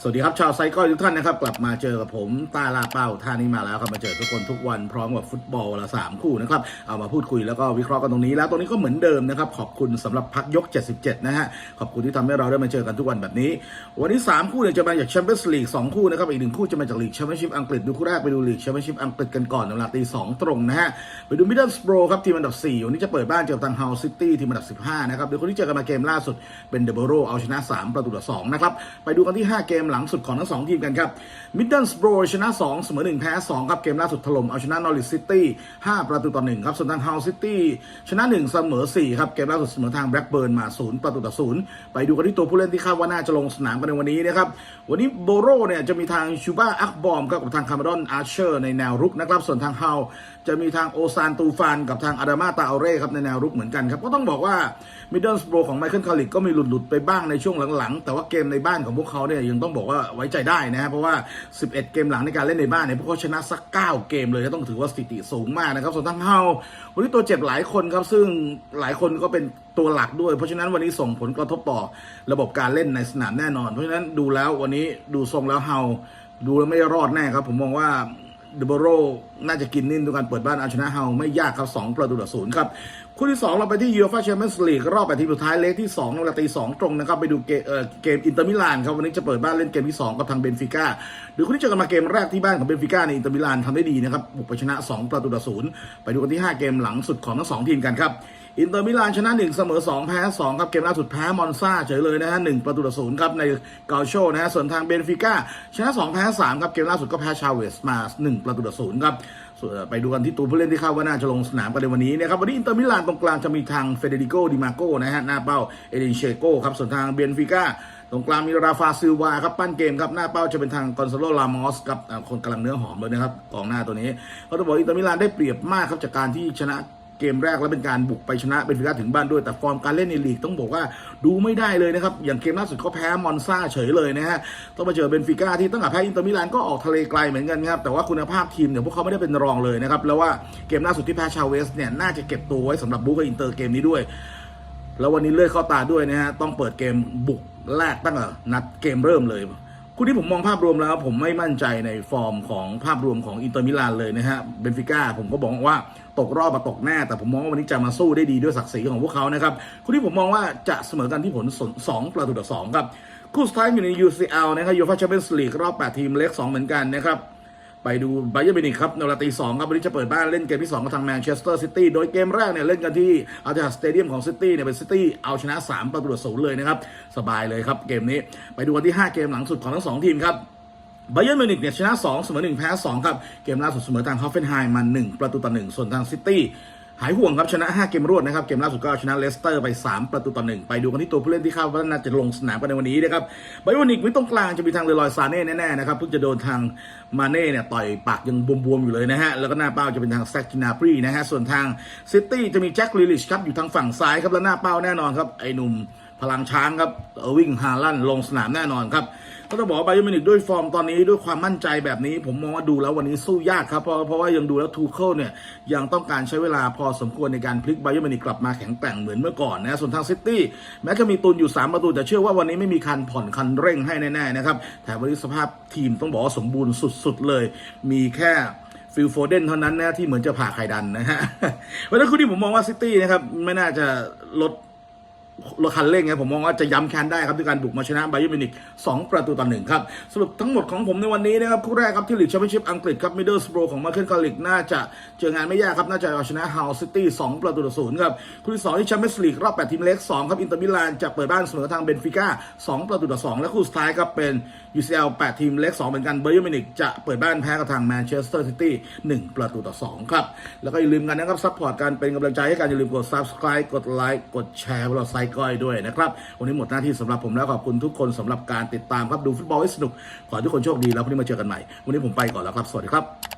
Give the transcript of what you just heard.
สวัสดีครับชาวไซก้อยทุกท่านนะครับ กลับมาเจอกับผมตาลาเป้าท่านี้มาแล้วครับมาเจอทุกคนทุกวันพร้อมกับฟุตบอลวันละสามคู่นะครับเอามาพูดคุยแล้วก็วิเคราะห์กันตรงนี้แล้วตรงนี้ก็เหมือนเดิมนะครับ ขอบคุณสำหรับพักยก 77 นะฮะ ขอบคุณที่ทำให้เราได้มาเจอกันทุกวันแบบนี้ วันนี้ 3 คู่เนี่ยจะมาจากแชมเปี้ยนส์ลีก2คู่นะครับอีกหนึ่งคู่จะมาจากลีกแชมเปี้ยนชิพอังกฤษดูคู่แรกไปดูลีกแชมเปี้ยนชิพอังกฤษกันก่อนในเวลาตีสองตรงนะฮะไปดูมิดเดิลสโปรครับทีมอันดับ4วันนี้จะเปิดบ้านเจอกับทางเฮาซิตี้ทีมอันดับ15นะครับเดี๋ยวคนที่เจอกันมาเกมล่าสุดเป็นเดอะโบโรเอาชนะ 3 ประตูต่อ2นะครับไปดูกันที่ 5 เกมหลังสุดของทั้งสองทีมกันครับมิดเดิลสโปรชนะ 2 เสมอ 1 แพ้ 2 ครับ เกมล่าสุดถล่มเอาชนะนอริสซิตี้ 5 ประตูต่อ 1 ครับส่วนทางเฮาซิตี้ชนะ 1 เสมอ 4 ครับ เกมล่าสุดเสมอทางแบล็กเบิร์นมา 0 ประตูต่อ 0 ไปดูกันที่ตัวผู้เล่นที่คาดว่าน่าจะลงสนามกันในวันนี้นะครับ วันนี้โบโรเนี่ยจะมีทางชูบ้าอักบอมกับทางคาร์มารอนอาร์เชอร์ในแนวรุกนะครับ ส่วนทางเฮา จะมีทางโอซานตูฟานกับทางอาดามาตาเอเร่ครับในแนวรุกเหมือนกันครับ ก็ต้องบอกว่ามิดเดิลสโปรของไมเคิลคาริกก็มีหลุดๆไปบ้างในช่วงหลังๆ แต่ว่าเกมในบ้านของพวกเขาเนี่ยยังต้องบอกว่าไว้ใจได้นะฮะเพราะว่า 11 เกมหลังในการเล่นในบ้านเนี่ยพวกเขาชนะสัก 9 เกมเลยก็ต้องถือว่าสถิติสูงมากนะครับส่วนทางเฮาวันนี้ตัวเจ็บหลายคนครับซึ่งหลายคนก็เป็นตัวหลักด้วย เพราะฉะนั้นวันนี้ส่งผลกระทบต่อระบบการเล่นในสนามแน่นอน เพราะฉะนั้นดูแล้ววันนี้ดูทรงแล้วเฮาดูแล้วไม่รอดแน่ครับ ผมมองว่า เดโบโรน่าจะกินนิ่นด้วยการเปิดบ้านเอาชนะเฮาไม่ยากครับ 2 ประตูต่อศูนย์ครับ คู่ที่ 2 เราไปที่ยูฟ่าแชมเปี้ยนส์ลีกรอบแปดทีมสุดท้ายเลกที่2ในเวลาตีสองตรงนะครับ ไปดูเกมอินเตอร์มิลานครับวันนี้จะเปิดบ้านเล่นเกมที่ 2 กับทางเบนฟิก้าหรือคู่ที่เจอกันมาเกมแรกที่บ้านของเบนฟิก้าในอินเตอร์มิลานทำได้ดีนะครับบุกไปชนะ 2 ประตูต่อศูนย์ไปดูกันที่ 5 เกมหลังสุดของทั้งสองทีมกันครับอินเตอร์มิลานชนะ1เสมอ2แพ้2ครับเกมล่าสุดแพ้มอนซาเฉยเลยนะฮะ1ประตูต่อศูนย์ครับในเกาโชนะฮะส่วนทางเบนฟิก้าชนะ2แพ้3ครับเกมล่าสุดก็แพ้ชาเวสมา 1 ประตูต่อศูนย์ครับส่ ไปดูกันที่ตัวผู้เล่นที่คาดว่าน่าจะลงสนามกันในวันนี้นะครับวันนี้อินเตอร์มิลานตรงกลางจะมีทางเฟเดริโกดิมาโกนะฮะหน้าเป้าเอเดนเชโกครับส่วนทางเบนฟิก้าตรงกลางมีราฟาซิลวาครับปั้นเกมครับหน้าเป้าจะเป็นทางกอนซาโลลามอสครับคนกำลังเนื้อหอมเลยนะครับกองหน้าตัวนี้เขาจะบอกอินเตอร์มิลานได้เปรียบมากครับจากการที่ชนะ เกมแรกแล้วเป็นการบุกไปชนะเบนฟิก้าถึงบ้านด้วย แต่ฟอร์มการเล่นในลีกต้องบอกว่าดูไม่ได้เลยนะครับ อย่างเกมล่าสุดก็แพ้มอนซาเฉยเลยนะฮะต้องมาเจอเบนฟิก้าที่ตั้งแต่แพ้อินเตอร์มิลานก็ออกทะเลไกลเหมือนกันครับแต่ว่าคุณภาพทีมเนี่ยพวกเขาไม่ได้เป็นรองเลยนะครับแล้วว่าเกมล่าสุดที่แพ้ชาเวสเนี่ยน่าจะเก็บตัวไว้สำหรับบุกกับอินเตอร์เกมนี้ด้วย แล้ววันนี้เลือดเข้าตาด้วยนะฮะต้องเปิดเกมบุกแรกตั้งแต่นัดเกมเริ่มเลย คู่ที่ผมมองภาพรวมแล้วผมไม่มั่นใจในฟอร์มของภาพรวมของอินเตอร์มิลานเลยนะฮะเบนฟิก้าผมก็บอกว่าตกรอบมาตกแน่ แต่ผมมองว่าวันนี้จะมาสู้ได้ดีด้วยศักดิ์ศรีของพวกเขานะครับคู่ที่ผมมองว่าจะเสมอกันที่ผลสองประตูต่อสองครับคู่สุดท้ายอยู่ใน UCL นะครับยูฟ่าแชมเปี้ยนส์ลีกรอบ 8 ทีมเล็ก 2 เหมือนกันนะครับ ไปดูไบเยอร์มินิกครับในเวลาตีสองครับวันนี้จะเปิดบ้านเล่นเกมที่ 2กับทางแมนเชสเตอร์ซิตี้โดยเกมแรกเนี่ยเล่นกันที่อาร์เจสเตเดียมของซิตี้เนี่ยเป็นซิตี้เอาชนะ 3 ประตูต่อศูนย์เลยนะครับ สบายเลยครับเกมนี้ไปดูวันที่ 5 เกมหลังสุดของทั้ง 2 ทีมครับไบเยอร์มิวนิกเนี่ยชนะ 2 เสมอ 1 แพ้ 2 ครับ เกมล่าสุดเสมอทางฮอฟเฟนไฮม์มา 1 ประตูต่อ 1 ส่วนทางซิตี้ หายห่วงครับชนะ 5 เกมรวดนะครับเกมล่าสุดก็ชนะเลสเตอร์ไป 3 ประตูต่อ1ไปดูกันที่ตัวผู้เล่นที่คาดว่าน่าจะลงสนามกันในวันนี้นะครับไบโอร์มิวนิกไม่ตรงกลางจะมีทางเลลอยซาเน่แน่ๆนะครับเพิ่งจะโดนทางมาเน่เนี่ยต่อยปากยังบวมๆอยู่เลยนะฮะแล้วก็หน้าเป้าจะเป็นทางแซกจินาปรีนะฮะส่วนทางซิตี้จะมีแจ็คลิลิชครับอยู่ทางฝั่งซ้ายครับแล้วหน้าเป้าแน่นอนครับไอ้หนุ่ม พลังช้างครับเออร์วิ่งฮาลันลงสนามแน่นอนครับก็ต้องบอกว่าไบเอร์มินิกด้วยฟอร์มตอนนี้ด้วยความมั่นใจแบบนี้ ผมมองว่าดูแล้ววันนี้สู้ยากครับเพราะเพราะว่ายังดูแล้วทูเคิลเนี่ยยังต้องการใช้เวลาพอสมควรในการพลิกไบเอร์มินิกกลับมาแข็งแกร่งเหมือนเมื่อก่อนนะส่วนทางซิตี้แม้จะมีตุนอยู่ 3 ประตูแต่เชื่อว่าวันนี้ไม่มีคันผ่อนคันเร่งให้แน่ๆนะครับแถมวันนี้สภาพทีมต้องบอกว่าสมบูรณ์สุดๆเลย มีแค่ฟิลโฟเดนเท่านั้นนะที่เหมือนจะผ่าไข่ดันนะฮะเพราะฉะนั้นคู่ที่ผมมองว่าซิตี้นะครับไม่น่าจะลด รถคันเร่งไงผมมองว่าจะย้ำแค้นได้ครับด้วยการบุกมาชนะไบเยอร์มิวนิก2ประตูต่อหนึ่งครับ สรุปทั้งหมดของผมในวันนี้นะครับ คู่แรกครับที่ลีกแชมเปี้ยนชิพอังกฤษครับมิดเดิลสโปรของมาเคิลคาลิกน่าจะเจองานไม่ยากครับ น่าจะเอาชนะฮาวซิตี้2ประตูต่อศูนย์ครับ คู่ที่2ที่แชมเปี้ยนส์ลีกรอบ8ทีมเล็ก2ครับอินเตอร์มิลานจะเปิดบ้านเสมอทางเบนฟิก้า2ประตูต่อ2และคู่สุดท้ายครับเป็น UCL 8ทีมเล็ก2เหมือนกันไบเยอร์มิวนิกจะเปิดบ้านแพ้กับทางแมนเชสเตอร์ซิตี้1ประตูต่อ2ครับแล้วก็อย่าลืมกันนะครับซัพพอร์ตการเป็นกำลังใจให้กันอย่าลืมกด subscribe กดไลค์กดแชร์เราไซก้อยด้วยนะครับ วันนี้หมดหน้าที่สำหรับผมแล้วขอบคุณทุกคนสำหรับการติดตามครับดูฟุตบอลให้สนุก ขอให้ทุกคนโชคดีแล้วพรุ่งนี้มาเจอกันใหม่ วันนี้ผมไปก่อนแล้วครับ สวัสดีครับ